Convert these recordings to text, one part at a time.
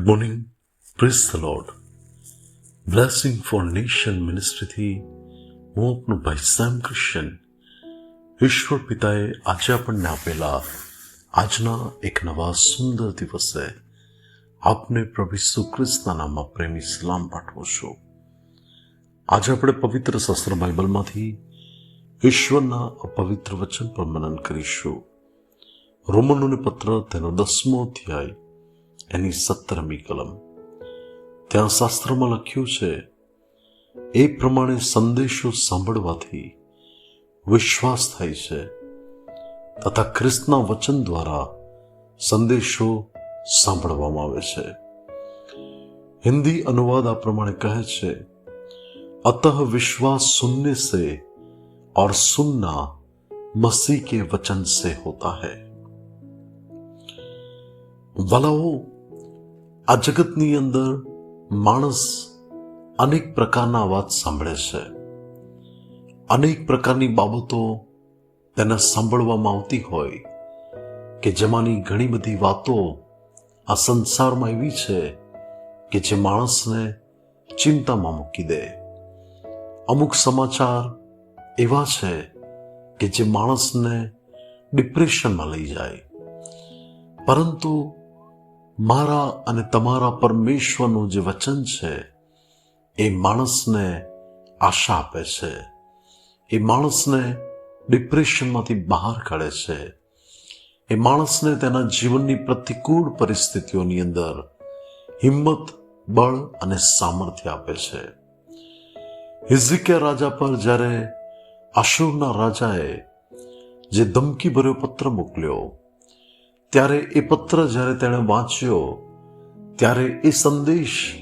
Good morning praise the Lord blessing for nation મિનિસ્ટ્રીથી હું આપનું ભાઈ સેમ ક્રિશ્ચન. ઈશ્વર પિતાએ આજે આપણને આપેલા આજના એક નવા સુંદર દિવસે આપને પ્રભુ ઈસુ ખ્રિસ્તના નામમાં પ્રેમી સલામ પાઠવું છું. આજે આપણે પવિત્ર શાસ્ત્ર બાઇબલમાંથી ઈશ્વરના અપવિત્ર વચન પર મનન કરીશું. રોમનોને પત્ર તેનો દસમો અધ્યાય એની સત્તરમી કલમ ત્યાં શાસ્ત્રમાં લખ્યું છે એ પ્રમાણે સંદેશો સાંભળવાથી વિશ્વાસ થાય છે તથા ખ્રિસ્તના વચન દ્વારા સંદેશો સાંભળવામાં આવે છે હિન્દી અનુવાદ આ પ્રમાણે કહે છે અતઃ વિશ્વાસ सुनने से और सुनना मसीह के वचन से होता है વલાઓ આ જગતની અંદર માણસ અનેક પ્રકારના વાત સાંભળે છે. અનેક પ્રકારની બાબતો તેને સાંભળવામાં આવતી હોય કે જેમાંની ઘણી બધી વાતો આ સંસારમાં એવી છે કે જે માણસને ચિંતામાં મૂકી દે. અમુક સમાચાર એવા છે કે જે માણસને ડિપ્રેશનમાં લઈ જાય. પરંતુ મારા અને તમારા પરમેશ્વરનું જે વચન છે, એ માણસને આશા આપે છે. એ માણસને ડિપ્રેશનમાંથી બહાર કાઢે છે. એ માણસને તેના જીવનની પ્રતિકૂળ પરિસ્થિતિઓની અંદર હિંમત, બળ અને સામર્થ્ય આપે છે. હિઝકિયા રાજા પર જ્યારે આશુરના રાજાએ જે ધમકી ભર્યો પત્ર મોકલ્યો ત્યારે એ પત્ર જ્યારે તેણે વાંચ્યો, ત્યારે એ સંદેશ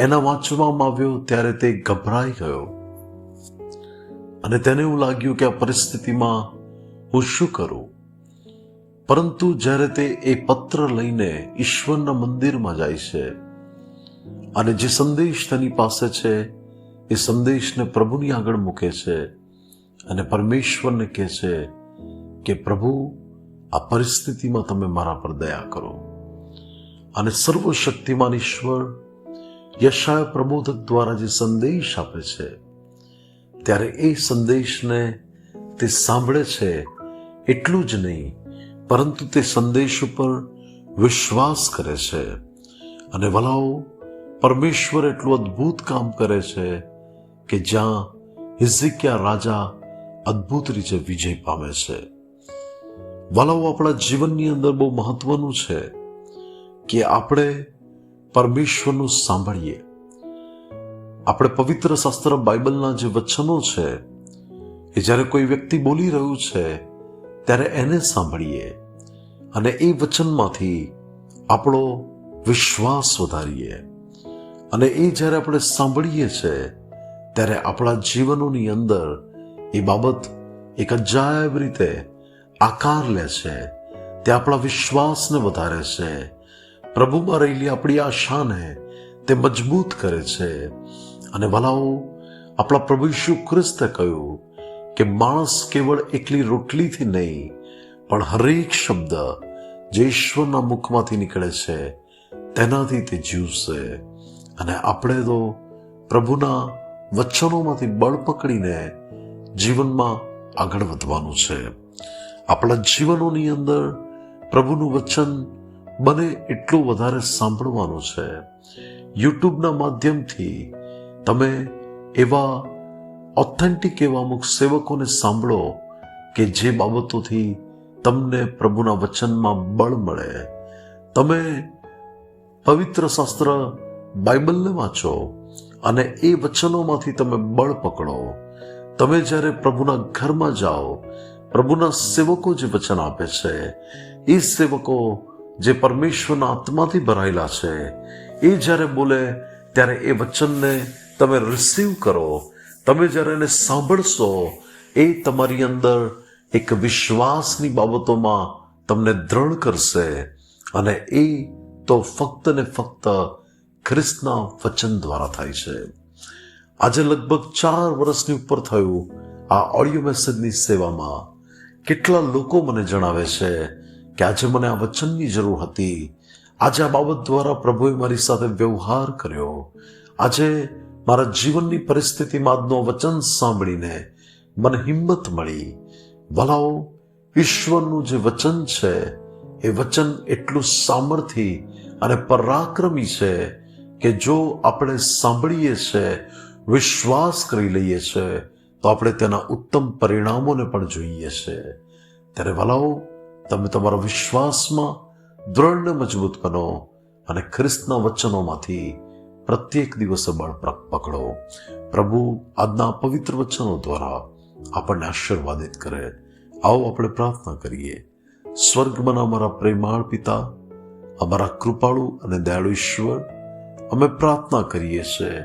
એના વાંચવામાં આવ્યો, ત્યારે તે ગભરાઈ ગયો. અને તેને એવું લાગ્યું કે આ પરિસ્થિતિમાં હું શું કરું? પરંતુ જ્યારે તે એ પત્ર લઈને ઈશ્વરના મંદિરમાં જાય છે અને જે સંદેશ તેની પાસે છે, એ સંદેશને પ્રભુની આગળ મૂકે છે અને પરમેશ્વરને કહે છે કે, પ્રભુ આ પરિસ્થિતિમાં તમે મારા પર દયા કરો. અને સર્વશક્તિમાન ઈશ્વર યશાય પ્રબોધક દ્વારા જે સંદેશ આપે છે, ત્યારે એ સંદેશને તે સાંભળે છે એટલું જ નહીં, પરંતુ તે સંદેશ ઉપર વિશ્વાસ કરે છે. અને વલાઓ, પરમેશ્વર એટલું અદ્ભુત કામ કરે છે કે જ્યાં હિઝકિયા રાજા અદ્ભુત રીતે વિજય પામે છે. વાલાઓ આપણા જીવનની અંદર બહુ મહત્વનું છે કે આપણે પરમેશ્વરનું સાંભળીએ. આપણે પવિત્ર શાસ્ત્ર બાઇબલના જે વચનો છે, એ જ્યારે કોઈ વ્યક્તિ બોલી રહ્યું છે, ત્યારે એને સાંભળીએ અને એ વચનમાંથી આપણો વિશ્વાસ વધારીએ. અને એ જ્યારે આપણે સાંભળીએ છીએ ત્યારે આપણા જીવનોની અંદર એ બાબત એક અજાયબ રીતે આકાર લે છે, તે આપણા વિશ્વાસને વધારે છે. પ્રભુમાં રહેલી આપણી આશાને તે મજબૂત કરે છે. અને વલાઓ આપણા પ્રભુ ઈસુ ખ્રિસ્તે કહ્યું કે માણસ કેવળ એકલી રોટલીથી નહીં, પણ હરેક શબ્દ જે ઈશ્વરના મુખમાંથી નીકળે છે, તેનાથી તે જીવશે. અને આપણે તો પ્રભુના વચનોમાંથી બળ પકડીને જીવનમાં આગળ વધવાનું છે. આપણા જીવનોની અંદર પ્રભુનું વચન બને એટલું વધારે સાંભળવાનું છે. યુટ્યુબના માધ્યમથી તમે એવા ઓથેન્ટિક એવા અમુક સેવકોને સાંભળો કે જે બાબતોથી તમને પ્રભુના વચનમાં બળ મળે. તમે પવિત્ર શાસ્ત્ર બાઇબલને વાંચો અને એ વચનોમાંથી તમે બળ પકડો. તમે જ્યારે પ્રભુના ઘરમાં જાઓ પ્રભુના સેવકો જે વચન આપે છે, એ સેવકો જે પરમેશ્વરના આત્માથી ભરાયેલા છે, એ જ્યારે બોલે ત્યારે એ વચનને તમે રિસીવ કરો, તમે જ્યારે એને સાંભળશો, એ તમારી અંદર એક વિશ્વાસની બાબતોમાં તમને દ્રઢ કરશે અને એ તો ફક્ત ને ફક્ત ખ્રિસ્તના વચન દ્વારા થાય છે. આજે લગભગ ચાર વર્ષની ઉપર થયું આ ઓડિયો મેસેજની સેવામાં કેટલા લોકો મને જણાવે છે કે આજે મને આ વચનની જરૂર હતી. આજે આ બાબત દ્વારા પ્રભુએ મારી સાથે વ્યવહાર કર્યો. આજે મારા જીવનની પરિસ્થિતિમાં આજનો વચન સાંભળીને મને હિંમત મળી. ભલાઓ, ઈશ્વરનું જે વચન છે, એ વચન એટલું સામર્થ્ય અને પરાક્રમી છે કે જો આપણે સાંભળીએ છે, વિશ્વાસ કરી લઈએ છે તો આપણે તેના ઉત્તમ પરિણામોને પણ જોઈએ છે. ત્યારે વલાઓ, તમે તમારા વિશ્વાસમાં દ્રઢ મજબૂત બનો અને ખ્રિસ્તના વચનોમાંથી પ્રત્યેક દિવસે બળ પકડો. પ્રભુ આજના પવિત્ર વચનો દ્વારા આપણને આશીર્વાદિત કરે. આવો આપણે પ્રાર્થના કરીએ. સ્વર્ગમાં અમારા પ્રેમાળ પિતા, અમારા કૃપાળુ અને દયાળુ ઈશ્વર, અમે પ્રાર્થના કરીએ છીએ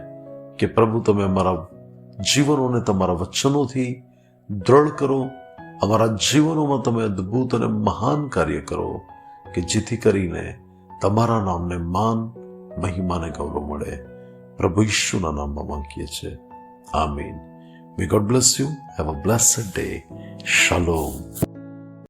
કે પ્રભુ તમે અમારા જીવનોને તમારા વચનોથી દ્રઢ કરો. અમારા જીવનોમાં તમે અદ્ભુત અને મહાન કાર્ય કરો કે જેથી કરીને તમારા નામને માન, મહિમાને ગૌરવ મળે. પ્રભુ ઈશ્વના નામમાં માંગીએ છીએ. Amen. May God bless you have a blessed day શાલોમ